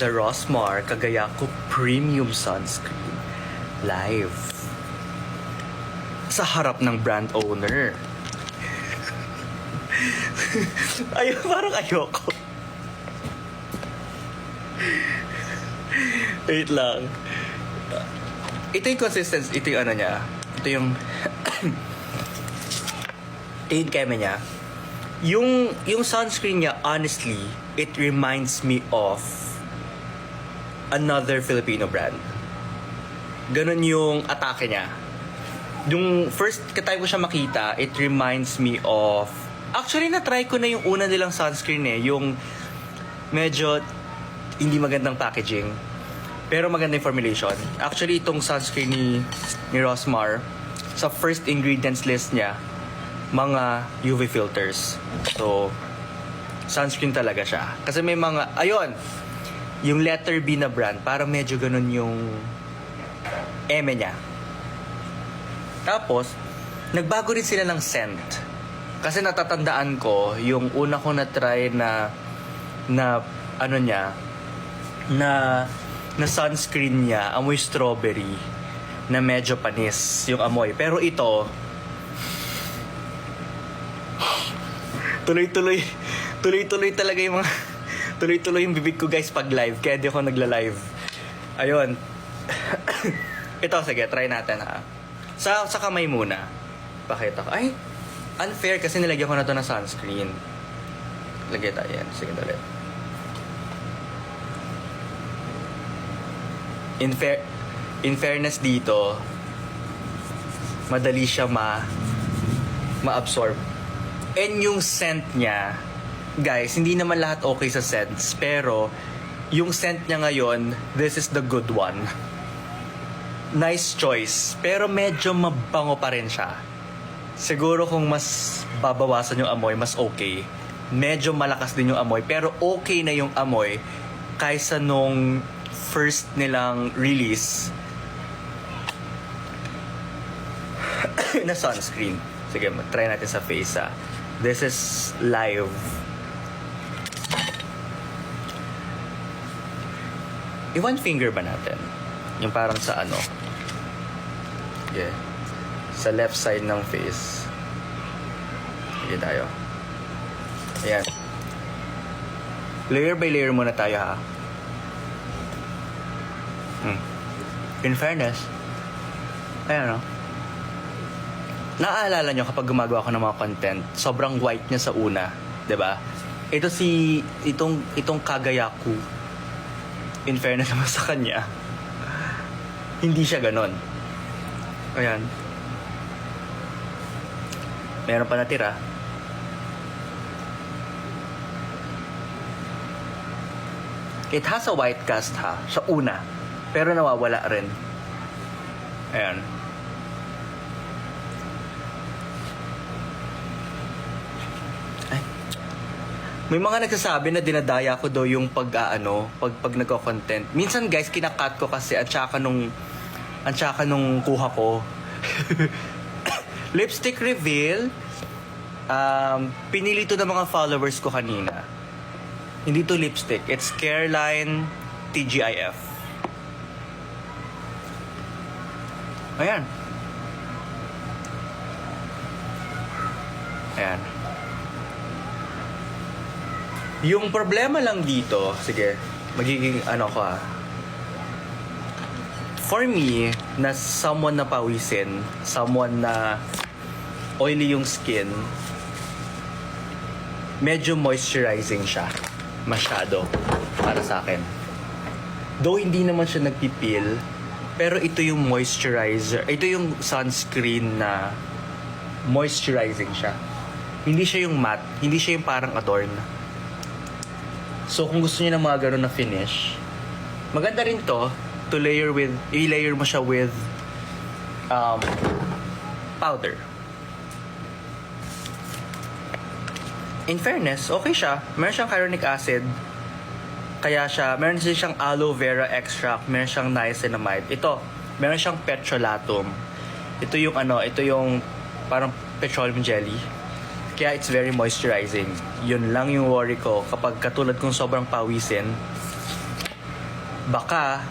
the Rosmar Kagayako Premium Sunscreen live sa harap ng brand owner. Ay, parang ayoko. Wait lang. Ito yung consistency, ito yung ano niya. Ito yung ito yung keme niya. Yung, yung sunscreen niya, honestly, it reminds me of another Filipino brand. Ganon yung atake niya. Yung first katay ko siya makita, it reminds me of... Actually, na-try ko na yung una nilang sunscreen eh. Yung medyo hindi magandang packaging. Pero maganda yung formulation. Actually, itong sunscreen ni, ni Rosmar, sa first ingredients list niya, mga UV filters. So, sunscreen talaga siya. Kasi may mga, ayun, yung letter B na brand, parang medyo ganun yung eme niya. Tapos, nagbago rin sila ng scent. Kasi natatandaan ko, yung una ko na try na, na, ano niya, na, na sunscreen niya, amoy strawberry, na medyo panis yung amoy. Pero ito, tuloy-tuloy, tuloy-tuloy talaga yung mga, tuloy-tuloy yung bibig ko guys pag live, kaya di ako nagla-live. Ayun. ito, sige, try natin ha. Sa, sa kamay muna. Pakita ko. Ay, unfair kasi nilagyan ko na to ng sunscreen. Lagay tayo yan. Sige, dali. In, fair, in fairness dito, madali siya ma ma-absorb. And yung scent niya, guys, hindi naman lahat okay sa scents, pero yung scent niya ngayon, this is the good one. Nice choice, pero medyo mabango pa rin siya. Siguro kung mas babawasan yung amoy, mas okay. Medyo malakas din yung amoy, pero okay na yung amoy kaysa nung first nilang release na sunscreen. Sige, try natin sa face ah. This is live. I-one finger ba natin? Yung parang sa ano? Yeah. Sa left side ng face. Sige tayo. Ayan. Layer by layer muna tayo ha. Hmm. In fairness, ayan no? Naaalala nyo kapag gumagawa ako ng mga content, sobrang white niya sa una, ba? Ito si itong itong Kagayaku. In fairness naman sa kanya, hindi siya ganon. Ayan. Meron pa natira. It has a white cast ha, sa una. Pero nawawala rin. Ayan. May mga nagsasabi na dinadaya ko daw yung pag aano, pag pag nagko-content. Minsan guys, kinakat ko kasi at saka nung at saka nung kuha ko. Lipstick reveal. Um, pinili to ng mga followers ko kanina. Hindi to lipstick. It's Careline TGIF. Ayan. Ayan. Yung problema lang dito, sige, magiging ano ko ah. For me, na someone na pawisin, someone na oily yung skin, medyo moisturizing siya. Masyado. Para sa akin. Though hindi naman siya nagpipil, pero ito yung moisturizer, ito yung sunscreen na moisturizing siya. Hindi siya yung matte, hindi siya yung parang adorn. So kung gusto niyo ng mga ganun na finish, maganda rin to to layer with, i-layer mo siya with um, powder. In fairness, okay siya. Meron siyang hyaluronic acid. Kaya siya, meron din siyang aloe vera extract, meron siyang niacinamide. Ito, meron siyang petrolatum. Ito yung ano, ito yung parang petroleum jelly. Kaya it's very moisturizing. Yun lang yung worry ko kapag katulad kong sobrang pawisin, baka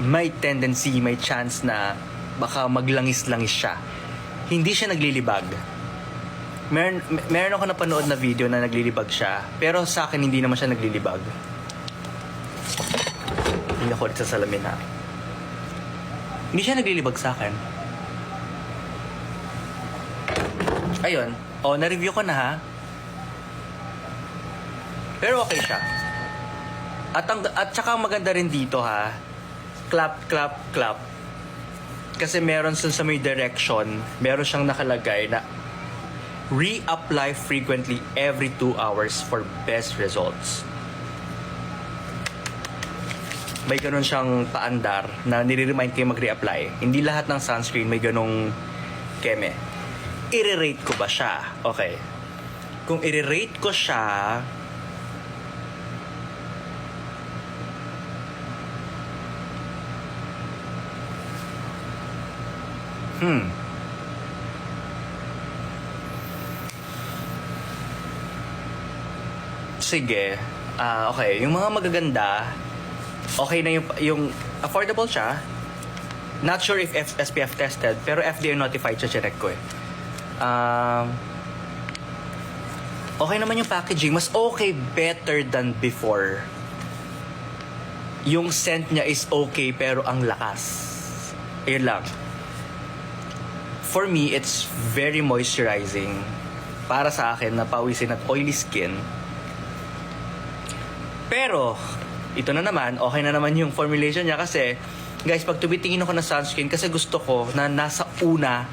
may tendency, may chance na baka maglangis-langis siya. Hindi siya naglilibag. Meron, mer- meron ako napanood na video na naglilibag siya. Pero sa akin, hindi naman siya naglilibag. Hindi ako sa salamin ha. Hindi siya naglilibag sa akin. Ayun. O, na-review ko na ha. Pero okay siya. At, ang, at saka maganda rin dito ha. Clap, clap, clap. Kasi meron sa may direction, meron siyang nakalagay na reapply frequently every 2 hours for best results. May ganun siyang paandar na nire-remind kayo mag-reapply. Hindi lahat ng sunscreen may ganong keme. I-rate ko ba siya? Okay. Kung i-rate ko siya, Hmm. Sige. Ah, okay. Yung mga magaganda, okay na yung, yung affordable siya. Not sure if F- SPF tested, pero FDA notified siya, check ko eh. Um, okay naman yung packaging. Mas okay, better than before. Yung scent niya is okay, pero ang lakas. Ayun lang for me, it's very moisturizing. Para sa akin, na pawisin at oily skin. Pero, ito na naman, okay na naman yung formulation niya kasi, guys, pag tumitingin ako ng sunscreen, kasi gusto ko na nasa una,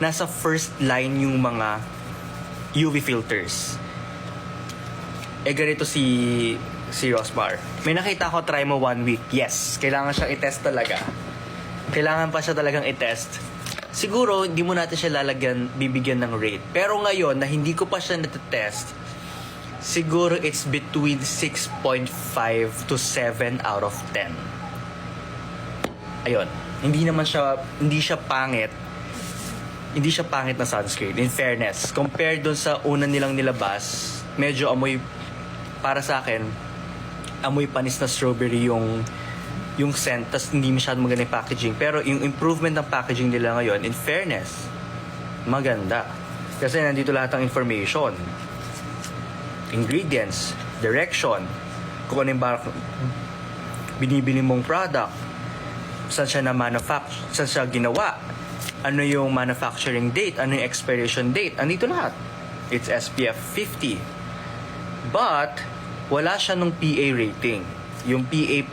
nasa first line yung mga UV filters. Eh, ganito si si Rosmar. May nakita ko, try mo one week. Yes, kailangan siyang i-test talaga. Kailangan pa siya talagang i-test siguro hindi mo natin siya lalagyan, bibigyan ng rate. Pero ngayon, na hindi ko pa siya natetest, siguro it's between 6.5 to 7 out of 10. Ayun. Hindi naman siya, hindi siya pangit. Hindi siya pangit na sunscreen. In fairness, compared dun sa una nilang nilabas, medyo amoy, para sa akin, amoy panis na strawberry yung yung scent, tas hindi masyadong maganda yung packaging. Pero yung improvement ng packaging nila ngayon, in fairness, maganda. Kasi nandito lahat ng information. Ingredients, direction, kung ano yung bar- binibili mong product, saan siya na manufacture, saan siya ginawa, ano yung manufacturing date, ano yung expiration date, andito lahat. It's SPF 50. But, wala siya nung PA rating yung PA+++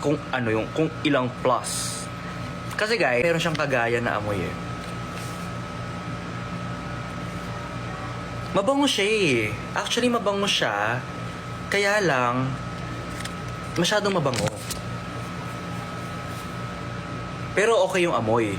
kung ano yung kung ilang plus. Kasi guys, meron siyang kagaya na amoy eh. Mabango siya eh. Actually, mabango siya. Kaya lang, masyadong mabango. Pero okay yung amoy.